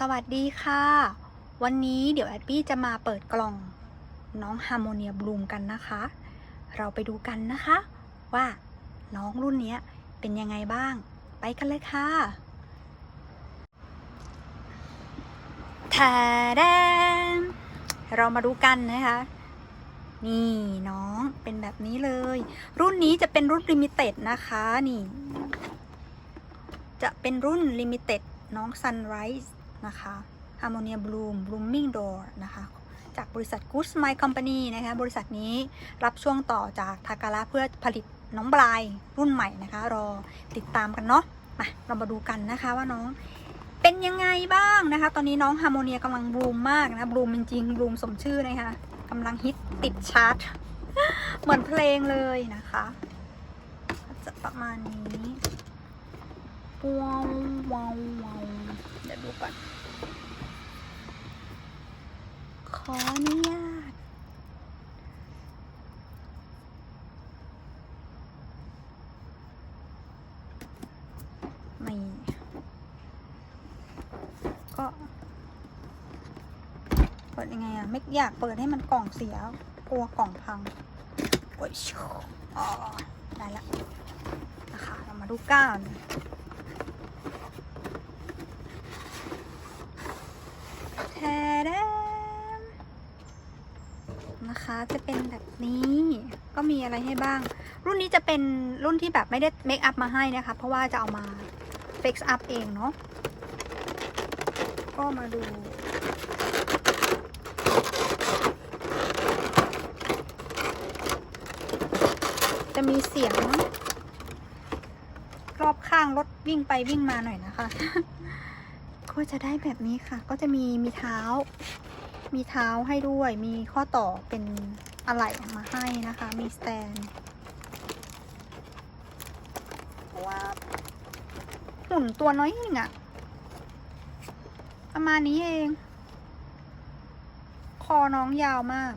สวัสดีค่ะ วันนี้เดี๋ยวแอดปี้จะมาเปิดกล่องน้องฮาร์โมเนียบลูมกันนะคะ เราไปดูกันนะคะ ว่าน้องรุ่นนี้เป็นยังไงบ้าง ไปกันเลยค่ะแทแดนเรามาดูกันนะคะ นี่น้องเป็นแบบนี้เลย รุ่นนี้จะเป็นรุ่นลิมิเต็ดนะคะนี่ จะเป็นรุ่นลิมิเต็ดน้อง Sunrise น นะคะ Harmonia Bloom Blooming Door นะคะ จากบริษัท Good Smile Company นะคะ บริษัทนี้รับช่วงต่อจากทากา a เพื่อผลิตน้องบลายรุ่นใหม่นะคะ รอติดตามกันเนาะ มาเรามาดูกันนะคะว่าน้องเป็นยังไงบ้างนะคะ ตอนนี้น้องฮาร์โมเนียกำลังบลูมมากนะบลูมจริงๆบลูมสมชื่อนะคะกำลังฮิตติดชาร์ตเหมือนเพลงเลยนะคะ จะประมาณนี้ว้าวว้าวว้าว ยวดูก่อน ขออนุญาต ไม่ ก็ เปิดยังไงอะไม่อยากเปิดให้มันกล่องเสีย กลัวกล่องพังโอ้ยชอ๋อได้ละนะคะ เรามาดูก้าน แทแดมนะคะ จะเป็นแบบนี้ ก็มีอะไรให้บ้าง รุ่นนี้จะเป็นรุ่นที่แบบไม่ได้เมคอัพมาให้นะคะ เพราะว่าจะเอามาเฟกซ์อัพเองเนาะ ก็มาดู จะมีเสียง รอบข้างรถวิ่งไปวิ่งมาหน่อยนะคะ ก็จะได้แบบนี้ค่ะ ก็จะมีมีเท้า มีเท้าให้ด้วย มีข้อต่อเป็นอะไหล่มาให้นะคะ มีสแตนว้าหุ่นตัวน้อยเองอะประมาณนี้เอง คอน้องยาวมาก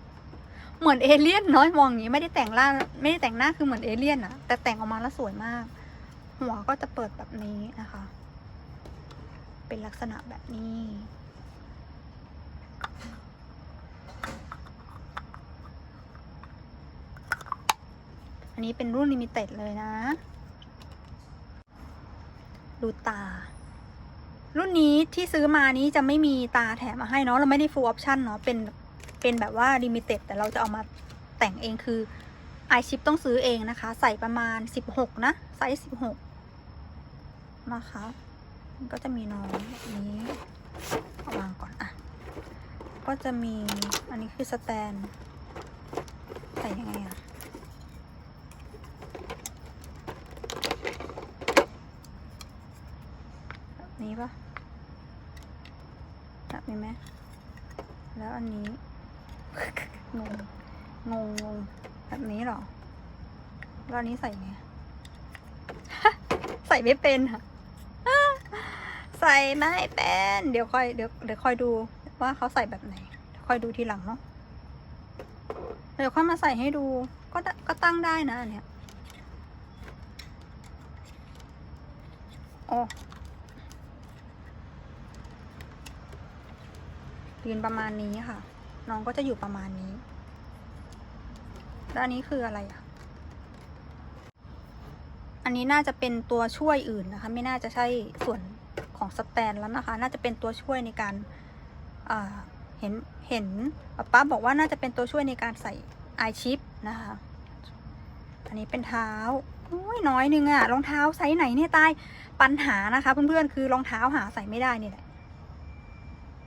เหมือนเอเลี่ยนน้อยมองอย่างนี้ไม่ได้แต่งร่างไม่ได้แต่งหน้าคือเหมือนเอเลี่ยนอะแต่แต่งออกมาแล้วสวยมาก หัวก็จะเปิดแบบนี้นะคะ เป็นลักษณะแบบนี้ อันนี้เป็นรุ่นลิมิเต็ดเลยนะ ดูตา รุ่นนี้ที่ซื้อมานี้จะไม่มีตาแถมมาให้เนาะเราไม่ได้ full option เนาะเป็นเป็นแบบว่าลิมิเต็ดแต่เราจะเอามาแต่งเองคือไอชิปต้องซื้อเองนะคะ ใส่ประมาณ 16 นะไซส์16 นะคะมันก็จะมีน้องแบบนี้เอาวางก่อนอะ ก็จะมีอันนี้คือสแตนใส่ยังไงอะ แบบ นี้ปะแบบนี้ไหมแล้วอันนี้ งง งงงงแบบนี้หรอ แล้วอันนี้ใส่ไง ใส่ไม่เป็นค่ะใส่ไม่เป็น เดี๋ยวค่อยเดี๋ยวเดี๋ยวค่อยดูว่าเขาใส่แบบไหน ค่อยดูทีหลังเนาะ เดี๋ยวค่อยมาใส่ให้ดู ก็ก็ตั้งได้นะอันเนี้ยโอ้ ยืนประมาณนี้ค่ะ น้องก็จะอยู่ประมาณนี้ แล้วอันนี้คืออะไรอะ อันนี้น่าจะเป็นตัวช่วยอื่นนะคะ ไม่น่าจะใช่ส่วนของสแตนแล้วนะคะ น่าจะเป็นตัวช่วยในการอ่าเห็นเห็นป๊าป๊าบอกว่าน่าจะเป็นตัวช่วยในการใส่ไอชิปนะคะ อันนี้เป็นเท้าโอ้ยน้อยนึงอะรองเท้าไซส์ไหนเนี่ยตายปัญหานะคะ เพื่อนๆคือรองเท้าหาใส่ไม่ได้นี่แหละ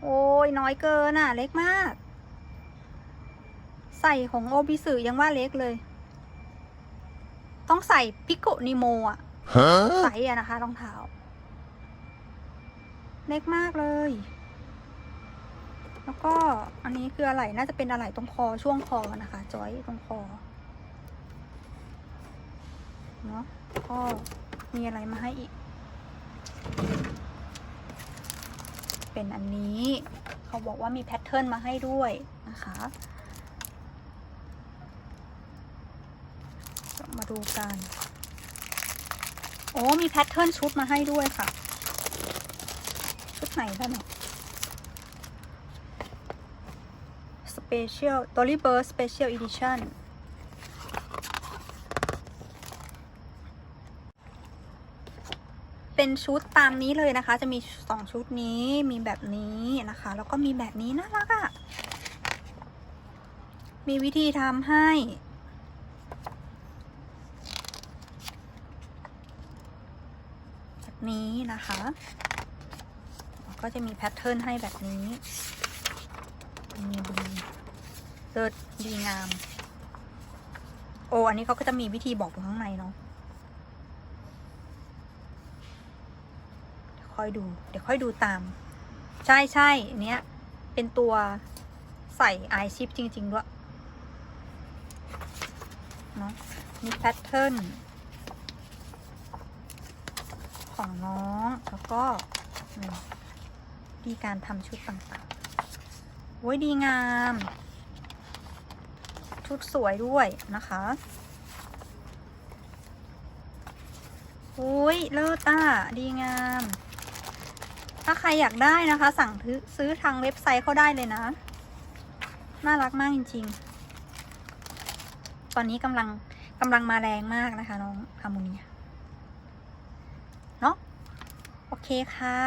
โอ้ยน้อยเกินอะเล็กมาก ใส่ของโอบิสึยังว่าเล็กเลย ต้องใส่พิโกนิโมอะ Huh? ไซส์อะนะคะรองเท้า เล็กมากเลย แล้วก็อันนี้คืออะไรน่าจะเป็นอะไรตรงคอช่วงคอนะคะ จอยตรงคอเนาะก็มีอะไรมาให้อีก เป็นอันนี้ เขาบอกว่ามีแพทเทิร์นมาให้ด้วยนะคะ มาดูกัน โอ้ มีแพทเทิร์นชุดมาให้ด้วยค่ะ ชุดไหนบ้าเนี่ย Special Dolly Bird Special Edition เป็นชุดตามนี้เลยนะคะ จะมีสองชุดนี้มีแบบนี้นะคะ แล้วก็มีแบบนี้น่ารักอะ่ะ มีวิธีทำให้ แบบนี้นะคะก็จะมีแพทเทิร์นให้แบบนี้มีดีเลิศดีงาม โอ้ อันนี้เขาก็จะมีวิธีบอกอยู่ข้างในเนาะ เดี๋ยว ค่อยดู เดี๋ยวค่อยดูตาม ใช่ใช่เนี้ย เป็นตัวใส่ไอชิปจริง ๆ ด้วยเนาะนี่แพทเทิร์นของน้อง แล้วก็ดีการทำชุดต่างๆโอ้ยดีงาม ชุดสวยด้วยนะคะโอ้ยเลิศอะ ดีงาม ถ้าใครอยากได้นะคะ สั่งซื้อทางเว็บไซต์เขาได้เลยนะ น่ารักมากจริง ๆ ตอนนี้กำลังกำลังมาแรงมากนะคะน้องฮาร์โมเนียเนาะโอเคค่ะ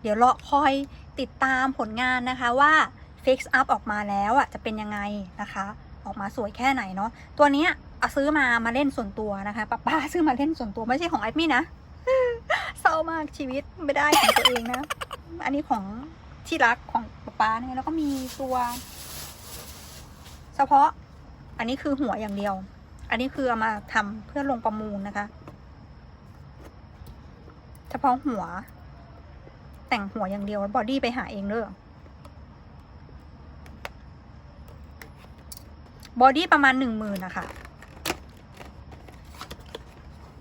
เดี๋ยวรอคอยติดตามผลงานนะคะว่า Fix Up ออกมาแล้วอะจะเป็นยังไงนะคะ ออกมาสวยแค่ไหนเนาะตัวเนี้ยเอาซื้อมามาเล่นส่วนตัวนะคะป้าป้าซื้อมาเล่นส่วนตัวไม่ใช่ของไอมี่นะ ร้ามากชีวิตไม่ได้ของตัวเองนะ อันนี้ของที่รักของป๊าป๊าเนี่ยแล้วก็มีตัวเฉพาะ อันนี้คือหัวอย่างเดียว อันนี้คือเอามาทำเพื่อลงประมูลนะคะ เฉพาะหัว แต่งหัวอย่างเดียวบอดี้ไปหาเองเด้อบอดี้ประมาณหนึ่งหมื่นนะคะ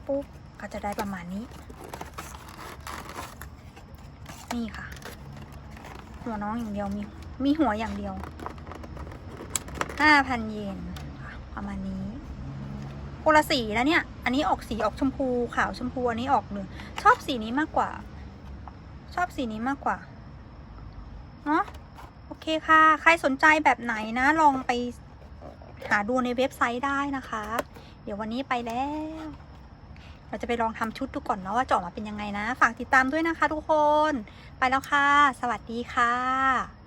ปุ๊บก็จะได้ประมาณนี้ นี่ค่ะ หัวน้องอย่างเดียวมีมีหัวอย่างเดียวห้าพันเยนประมาณนี้คนละสีนะเนี่ย อันนี้ออกสีออกชมพูขาวชมพูอันนี้ออกเหลืองชอบสีนี้มากกว่า ชอบสีนี้มากกว่าเนาะโอเคค่ะ ใครสนใจแบบไหนนะ ลองไปหาดูในเว็บไซต์ได้นะคะ เดี๋ยววันนี้ไปแล้ว เราจะไปลองทำชุดดูก่อนเนาะว่าจะออกมาเป็นยังไงนะ ฝากติดตามด้วยนะคะทุกคน ไปแล้วค่ะ สวัสดีค่ะ